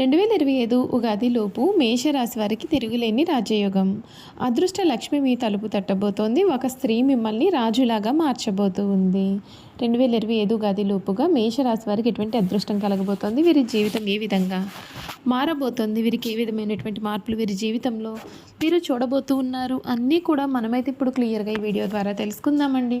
రెండు వేల ఇరవై ఐదు ఉగాదిలోపు మేషరాశి వారికి తిరుగులేని రాజయోగం. అదృష్ట లక్ష్మి మీ తలుపు తట్టబోతోంది. ఒక స్త్రీ మిమ్మల్ని రాజులాగా మార్చబోతూ ఉంది రెండు వేల ఇరవై ఐదు ఉగాదిలోపుగా మేషరాశి వారికి ఎటువంటి అదృష్టం కలగబోతోంది? వీరి జీవితం ఏ విధంగా మారబోతోంది? వీరికి ఏ విధమైనటువంటి మార్పులు వీరి జీవితంలో మీరు చూడబోతూ ఉన్నారు? అన్నీ కూడా మనమైతే ఇప్పుడు క్లియర్గా ఈ వీడియో ద్వారా తెలుసుకుందామండి.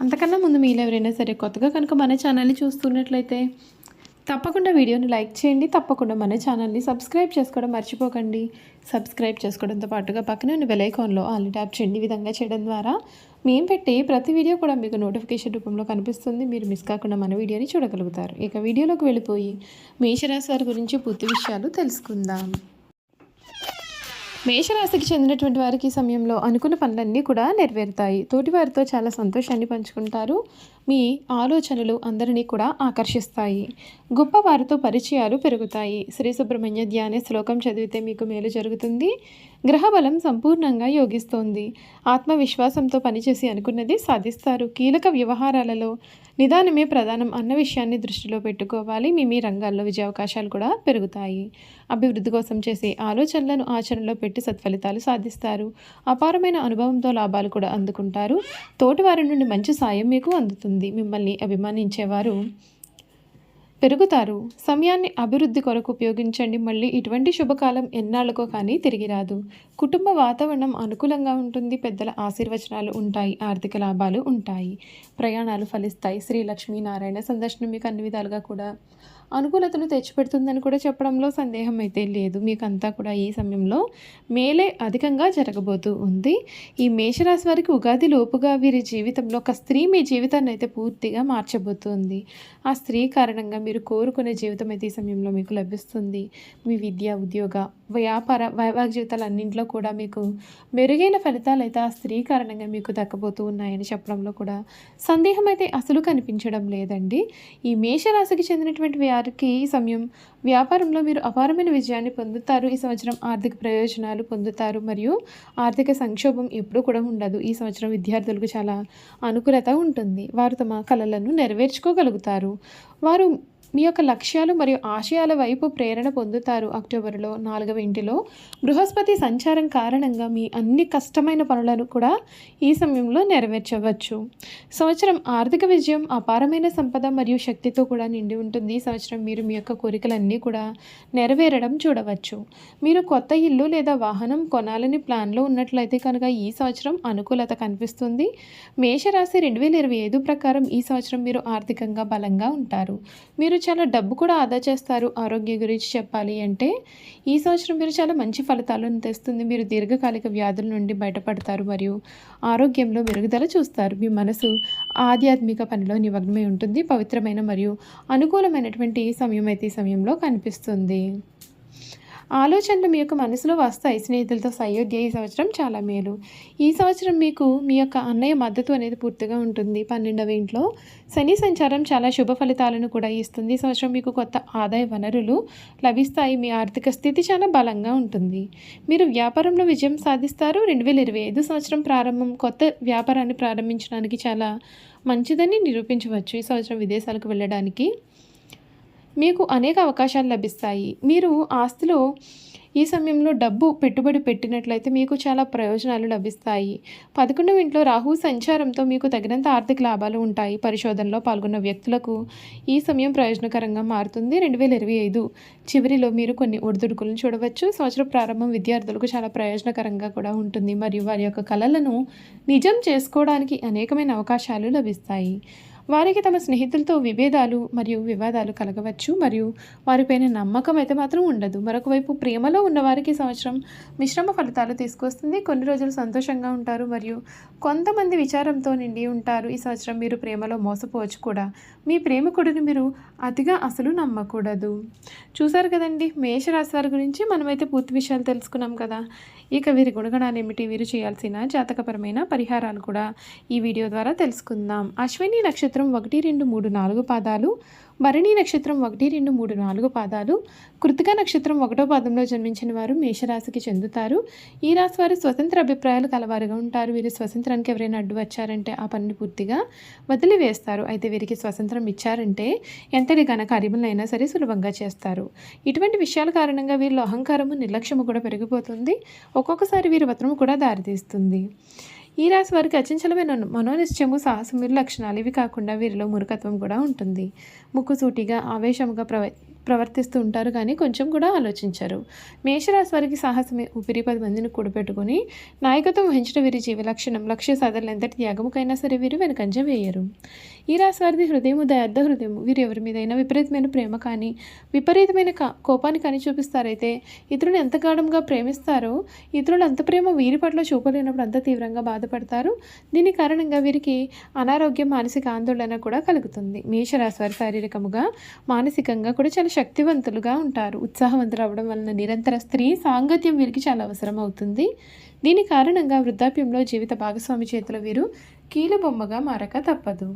అంతకన్నా ముందు మీరు ఎవరైనా సరే కొత్తగా కనుక మన ఛానల్ని చూస్తున్నట్లయితే తప్పకుండా వీడియోని లైక్ చేయండి తప్పకుండా మన ఛానల్ని సబ్స్క్రైబ్ చేసుకోవడం మర్చిపోకండి. సబ్స్క్రైబ్ చేసుకోవడంతో పాటుగా పక్కనే ఉన్న బెలైకాన్లో ఆల్ ట్యాప్ చేయండి. ఈ విధంగా చేయడం ద్వారా మేము పెట్టి ప్రతి వీడియో కూడా మీకు నోటిఫికేషన్ రూపంలో కనిపిస్తుంది. మీరు మిస్ కాకుండా మన వీడియోని చూడగలుగుతారు. ఇక వీడియోలోకి వెళ్ళిపోయి మేషరాశి వారి గురించి పూర్తి విషయాలు తెలుసుకుందాం. మేషరాశికి చెందినటువంటి వారికి ఈ సమయంలో అనుకున్న పనులన్నీ కూడా నెరవేరుతాయి. తోటివారితో చాలా సంతోషాన్ని పంచుకుంటారు. మీ ఆలోచనలు అందరినీ కూడా ఆకర్షిస్తాయి. గొప్ప వారితో పరిచయాలు పెరుగుతాయి. శ్రీ సుబ్రహ్మణ్య ధ్యాన శ్లోకం చదివితే మీకు మేలు జరుగుతుంది. గ్రహబలం సంపూర్ణంగా యోగిస్తోంది. ఆత్మవిశ్వాసంతో పనిచేసి అనుకున్నది సాధిస్తారు. కీలక వ్యవహారాలలో నిదానమే ప్రధానం అన్న విషయాన్ని దృష్టిలో పెట్టుకోవాలి. మీ మీ రంగాల్లో విజయావకాశాలు కూడా పెరుగుతాయి. అభివృద్ధి కోసం చేసే ఆలోచనలను ఆచరణలో పెట్టి సత్ఫలితాలు సాధిస్తారు. అపారమైన అనుభవంతో లాభాలు కూడా అందుకుంటారు. తోటివారి నుండి మంచి సాయం మీకు అందుతుంది. మిమ్మల్ని అభిమానించేవారు పెరుగుతారు. సమయాన్ని అభివృద్ధి కొరకు ఉపయోగించండి. మళ్ళీ ఇటువంటి శుభకాలం ఎన్నాళ్ళకో కానీ తిరిగి రాదు. కుటుంబ వాతావరణం అనుకూలంగా ఉంటుంది. పెద్దల ఆశీర్వచనాలు ఉంటాయి. ఆర్థిక లాభాలు ఉంటాయి. ప్రయాణాలు ఫలిస్తాయి. శ్రీ లక్ష్మీనారాయణ సందర్శనం మీకు అన్ని విధాలుగా కూడా అనుకూలతను తెచ్చిపెడుతుందని కూడా చెప్పడంలో సందేహం అయితే లేదు. మీకు అంతా కూడా ఈ సమయంలో మేలే అధికంగా జరగబోతూ ఉంది. ఈ మేషరాశి వారికి ఉగాది లోపుగా వీరి జీవితంలో ఒక స్త్రీ మీ జీవితాన్ని అయితే పూర్తిగా మార్చబోతుంది. ఆ స్త్రీ కారణంగా మీరు కోరుకునే జీవితం అయితే ఈ సమయంలో మీకు లభిస్తుంది. మీ విద్య ఉద్యోగ వ్యాపార వైవాహిక జీవితాలన్నింటిలో కూడా మీకు మెరుగైన ఫలితాలు అయితే ఆ స్త్రీ కారణంగా మీకు దక్కబోతూ ఉన్నాయని చెప్పడంలో కూడా సందేహం అయితే అసలు కనిపించడం లేదండి. ఈ మేషరాశికి చెందినటువంటి వారికి ఈ సమయం వ్యాపారంలో మీరు అపారమైన విజయాన్ని పొందుతారు. ఈ సంవత్సరం ఆర్థిక ప్రయోజనాలు పొందుతారు. మరియు ఆర్థిక సంక్షోభం ఎప్పుడూ కూడా ఉండదు. ఈ సంవత్సరం విద్యార్థులకు చాలా అనుకూలత ఉంటుంది. వారు తమ కళలను నెరవేర్చుకోగలుగుతారు. వారు మీ యొక్క లక్ష్యాలు మరియు ఆశయాల వైపు ప్రేరణ పొందుతారు అక్టోబర్లో. నాలుగవ ఇంటిలో బృహస్పతి సంచారం కారణంగా మీ అన్ని కష్టమైన పనులను కూడా ఈ సమయంలో నెరవేర్చవచ్చు. సంవత్సరం ఆర్థిక విజయం అపారమైన సంపద మరియు శక్తితో కూడా నిండి ఉంటుంది. ఈ సంవత్సరం మీరు మీ యొక్క కోరికలన్నీ కూడా నెరవేరడం చూడవచ్చు. మీరు కొత్త ఇల్లు లేదా వాహనం కొనాలని ప్లాన్లో ఉన్నట్లయితే కనుక ఈ సంవత్సరం అనుకూలత కనిపిస్తుంది. మేషరాశి రెండు వేల ఇరవై ఐదు ప్రకారం ఈ సంవత్సరం మీరు ఆర్థికంగా బలంగా ఉంటారు. మీరు మీరు చాలా డబ్బు కూడా ఆదా చేస్తారు ఆరోగ్య గురించి చెప్పాలి అంటే ఈ సంవత్సరం మీరు చాలా మంచి ఫలితాలను తెస్తుంది. మీరు దీర్ఘకాలిక వ్యాధుల నుండి బయటపడతారు మరియు ఆరోగ్యంలో మెరుగుదల చూస్తారు. మీ మనసు ఆధ్యాత్మిక పనిలో నిమగ్నమై ఉంటుంది. పవిత్రమైన మరియు అనుకూలమైనటువంటి సమయం అయితే ఈ సమయంలో కనిపిస్తుంది. ఆలోచనలు మీ యొక్క మనసులో వస్తాయి. స్నేహితులతో సయోధ్య ఈ సంవత్సరం చాలా మేలు. ఈ సంవత్సరం మీకు మీ యొక్క అన్నయ్య మద్దతు అనేది పూర్తిగా ఉంటుంది. పన్నెండవ ఇంట్లో శని సంచారం చాలా శుభ ఫలితాలను కూడా ఇస్తుంది. ఈ సంవత్సరం మీకు కొత్త ఆదాయ వనరులు లభిస్తాయి. మీ ఆర్థిక స్థితి చాలా బలంగా ఉంటుంది. మీరు వ్యాపారంలో విజయం సాధిస్తారు. రెండు వేల ఇరవై ఐదు సంవత్సరం ప్రారంభం కొత్త వ్యాపారాన్ని ప్రారంభించడానికి చాలా మంచిదని నిరూపించవచ్చు. ఈ సంవత్సరం విదేశాలకు వెళ్ళడానికి మీకు అనేక అవకాశాలు లభిస్తాయి. మీరు ఆస్తిలో ఈ సమయంలో డబ్బు పెట్టుబడి పెట్టినట్లయితే మీకు చాలా ప్రయోజనాలు లభిస్తాయి. పదకొండవ ఇంట్లో రాహు సంచారంతో మీకు తగినంత ఆర్థిక లాభాలు ఉంటాయి. పరిశోధనలో పాల్గొన్న వ్యక్తులకు ఈ సమయం ప్రయోజనకరంగా మారుతుంది. రెండు వేల ఇరవై ఐదు చివరిలో మీరు కొన్ని ఒడిదుడుకులను చూడవచ్చు. సంవత్సర ప్రారంభం విద్యార్థులకు చాలా ప్రయోజనకరంగా కూడా ఉంటుంది. మరియు వారి యొక్క కళలను నిజం చేసుకోవడానికి అనేకమైన అవకాశాలు లభిస్తాయి. వారికి తమ స్నేహితులతో విభేదాలు మరియు వివాదాలు కలగవచ్చు మరియు వారిపైన నమ్మకం అయితే మాత్రం ఉండదు. మరొక వైపు ప్రేమలో ఉన్నవారికి సంవత్సరం మిశ్రమ ఫలితాలు తీసుకొస్తుంది. కొన్ని రోజులు సంతోషంగా ఉంటారు మరియు కొంతమంది విచారంతో నిండి ఉంటారు. ఈ సంవత్సరం మీరు ప్రేమలో మోసపోవచ్చు కూడా. మీ ప్రేమికుడిని మీరు అతిగా అసలు నమ్మకూడదు. చూసారు కదండి మేషరాశి వారి గురించి మనమైతే పూర్తి విషయాలు తెలుసుకున్నాం కదా. ఇక వీరి గుణగణాలు ఏమిటి? వీరు చేయాల్సిన జాతకపరమైన పరిహారాలు కూడా ఈ వీడియో ద్వారా తెలుసుకుందాం. అశ్విని నక్షత్రం ఒకటి రెండు మూడు నాలుగు పాదాలు భరణి నక్షత్రం ఒకటి రెండు మూడు నాలుగు పాదాలు. కృతిక నక్షత్రం ఒకటో పాదంలో జన్మించిన వారు మేషరాశికి చెందుతారు. ఈ రాశి వారు స్వతంత్ర అభిప్రాయాలు కలవారుగా ఉంటారు. వీరు స్వతంత్రానికి ఎవరైనా అడ్డు వచ్చారంటే ఆ పనిని పూర్తిగా వదిలివేస్తారు. అయితే వీరికి స్వతంత్రం ఇచ్చారంటే ఎంతటి ఘన కార్యములైనా సరే సులభంగా చేస్తారు. ఇటువంటి విషయాల కారణంగా వీరిలో అహంకారము నిర్లక్ష్యము కూడా పెరిగిపోతుంది. ఒక్కొక్కసారి వీరి వత్రము కూడా దారితీస్తుంది. ఈ రాశి వారికి అచంచలమైన మనోనిశ్చయము సాహసము లక్షణాలు ఇవి కాకుండా వీరిలో మురుకత్వం కూడా ఉంటుంది. ముక్కు సూటిగా ఆవేశముగా ప్రవ ప్రవర్తిస్తూ ఉంటారు కానీ కొంచెం కూడా ఆలోచించరు. మేషరాశి వారికి సాహసమే. ఊపిరి పది మందిని కూడబెట్టుకుని నాయకత్వం వహించడం వీరి జీవ లక్షణం. లక్ష్య సాధనలు ఎంతటి త్యాగముకైనా సరే వీరు వెనకంజ వేయరు. ఈ రాశి వారిది హృదయము దయార్థ హృదయం వీరు ఎవరి మీదైనా విపరీతమైన ప్రేమ కానీ విపరీతమైన కోపాన్ని కానీ చూపిస్తారైతే ఇతరులు ఎంత గాఢంగా ప్రేమిస్తారో ఇతరులు అంత ప్రేమ వీరి పట్ల చూపలేనప్పుడు అంత తీవ్రంగా బాధపడతారు. దీని కారణంగా వీరికి అనారోగ్యం మానసిక ఆందోళన కూడా కలుగుతుంది. మేషరాశి వారి శారీరకముగా మానసికంగా కూడా చాలా శక్తివంతులుగా ఉంటారు. ఉత్సాహవంతులు అవ్వడం వలన నిరంతర స్త్రీ సాంగత్యం వీరికి చాలా అవసరం అవుతుంది దీని కారణంగా వృద్ధాప్యంలో జీవిత భాగస్వామి చేతిలో వీరు కీలుబొమ్మగా మారక తప్పదు.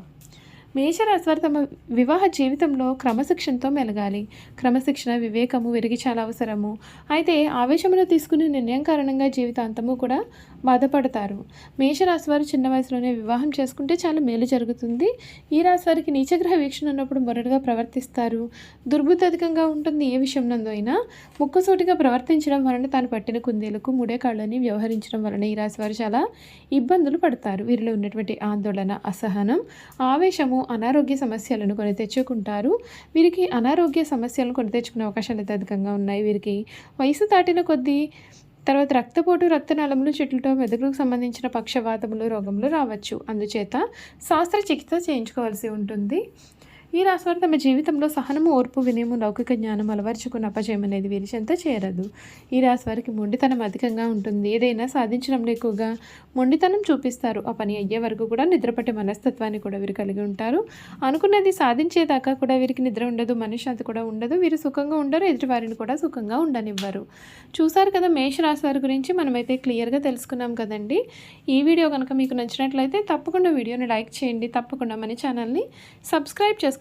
మేషరాశివారు తమ వివాహ జీవితంలో క్రమశిక్షణతో మెలగాలి. క్రమశిక్షణ వివేకము వెరిగి చాలా అవసరము. అయితే ఆవేశమును తీసుకునే నిర్ణయం కారణంగా జీవితాంతము కూడా బాధపడతారు. మేషరాశి వారు చిన్న వయసులోనే వివాహం చేసుకుంటే చాలా మేలు జరుగుతుంది. ఈ రాశి వారికి నీచగ్రహ వీక్షణ ఉన్నప్పుడు మొరటుగా ప్రవర్తిస్తారు. దుర్బుద్ధి అధికంగా ఉంటుంది ఏ విషయం నందు అయినా. ముక్కసూటిగా ప్రవర్తించడం వలన తాను పట్టిన కుందేలకు ముడే కాళ్ళని వ్యవహరించడం వలన ఈ రాశి వారు చాలా ఇబ్బందులు పడతారు. వీరిలో ఉన్నటువంటి ఆందోళన అసహనం ఆవేశము అనారోగ్య సమస్యలను కొని తెచ్చుకుంటారు. వీరికి అనారోగ్య సమస్యలను కొని తెచ్చుకునే అవకాశాలు అయితే అధికంగా ఉన్నాయి. వీరికి వయసు దాటిన కొద్దీ తర్వాత రక్తపోటు రక్తనాళములు చెట్లతో మెదడుకు సంబంధించిన పక్షవాతములు రోగములు రావచ్చు. అందుచేత శాస్త్ర చికిత్స చేయించుకోవాల్సి ఉంటుంది. ఈ రాశివారు తమ జీవితంలో సహనము ఓర్పు వినయము లౌకిక జ్ఞానం అలవర్చుకున్న అపజయం అనేది వీరి చెంత చేరదు. ఈ రాశి వారికి మొండితనం అధికంగా ఉంటుంది. ఏదైనా సాధించడంలో ఎక్కువగా మొండితనం చూపిస్తారు. ఆ పని అయ్యే వరకు కూడా నిద్రపట్టే మనస్తత్వాన్ని కూడా వీరు కలిగి ఉంటారు. అనుకున్నది సాధించేదాకా కూడా వీరికి నిద్ర ఉండదు మనశ్శాంతి కూడా ఉండదు. వీరు సుఖంగా ఉండరు ఎదుటివారిని కూడా సుఖంగా ఉండనివ్వరు. చూసారు కదా మేష రాశి వారి గురించి మనమైతే క్లియర్గా తెలుసుకున్నాం కదండి. ఈ వీడియో కనుక మీకు నచ్చినట్లయితే తప్పకుండా వీడియోని లైక్ చేయండి. తప్పకుండా మన ఛానల్ని సబ్స్క్రైబ్ చేసుకోండి.